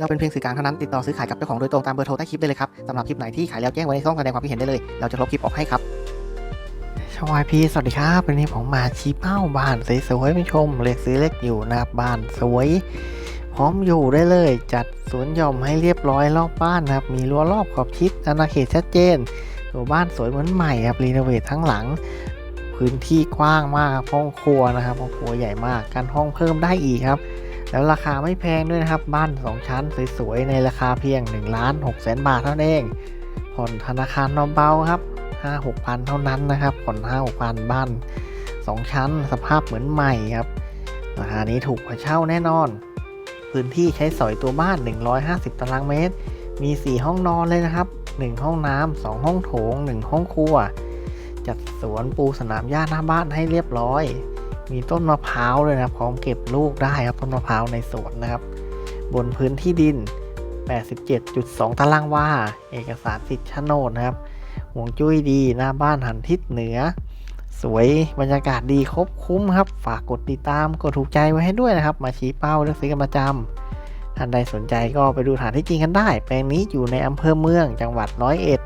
เราเป็นเพียงสื่อกลางเท่านั้นติดต่อซื้อขายกับเจ้าของโดยตรงตามเบอร์โทรใต้คลิปได้เลยครับสำหรับคลิปไหนที่ขายแล้วแจ้งไว้ในช่องแสดงความคิดเห็นได้เลย เราจะลบคลิปออกให้ครับชวายพีสวัสดีครับวันนี้ผมมาชี้เป้าบ้านสวยๆผู้ชมเล็กซื้อเล็กอยู่นะครับบ้านสวยพร้อมอยู่ได้เลย จัดสวนหย่อมให้เรียบร้อยรอบบ้านนะครับมีรั้วรอบขอบชิดอาณาเขตชัดเจนตัวบ้านสวยเหมือนใหม่ครับรีโนเวททั้งหลัง พื้นที่กว้างมากครับห้องครัวนะครับห้องครัวใหญ่มากการห้องเพิ่มได้อีกครับ แล้วราคาไม่แพงด้วยนะครับ บ้าน 2 ชั้นสวยๆ ในราคาเพียง1ล้าน6แสนบาทเท่านั้นเอง ผ่อนธนาคารเบาๆครับ5 6พันเท่านั้นนะครับ ผ่อน5 6พันบ้าน 2 ชั้น สภาพเหมือนใหม่ครับ ราคานี้ถูกกว่าเช่าแน่นอน พื้นที่ใช้สอยตัวบ้าน 150 ตารางเมตร มี 4 ห้องนอนเลยนะครับ 1 ห้องน้ำ2ห้องโถง 1 ห้องครัว จัดสวนปูสนามหญ้าหน้าบ้านให้เรียบร้อย มีต้นมะพร้าวเลยนะครับพร้อมเก็บลูกได้ครับต้นมะพร้าวในสวนนะครับ บนพื้นที่ดิน 87.2 ตารางวา เอกสารสิทธิ์โฉนดนะครับห่วงจุ้ยดีหน้าบ้านหันทิศเหนือ สวยบรรยากาศดีครบคุ้มครับ ฝากกดติดตามกดถูกใจไว้ให้ด้วยนะครับ มาชี้เป้าเลือกซื้อกันประจำท่านใดสนใจก็ไปดูฐานที่จริงกันได้ แปลงนี้อยู่ในอำเภอเมืองจังหวัดร้อยเอ็ด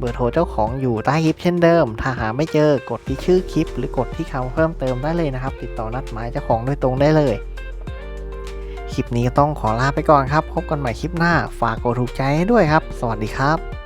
เบอร์โทรเจ้าของอยู่ใต้คลิปเช่นเดิม ถ้าหาไม่เจอกดที่ชื่อคลิป หรือกดที่คำเพิ่มเติมได้เลยนะครับ ติดต่อนัดหมายเจ้าของโดยตรงได้เลย คลิปนี้ต้องขอลาไปก่อนครับ พบกันใหม่คลิปหน้า ฝากกดถูกใจให้ด้วยครับ สวัสดีครับ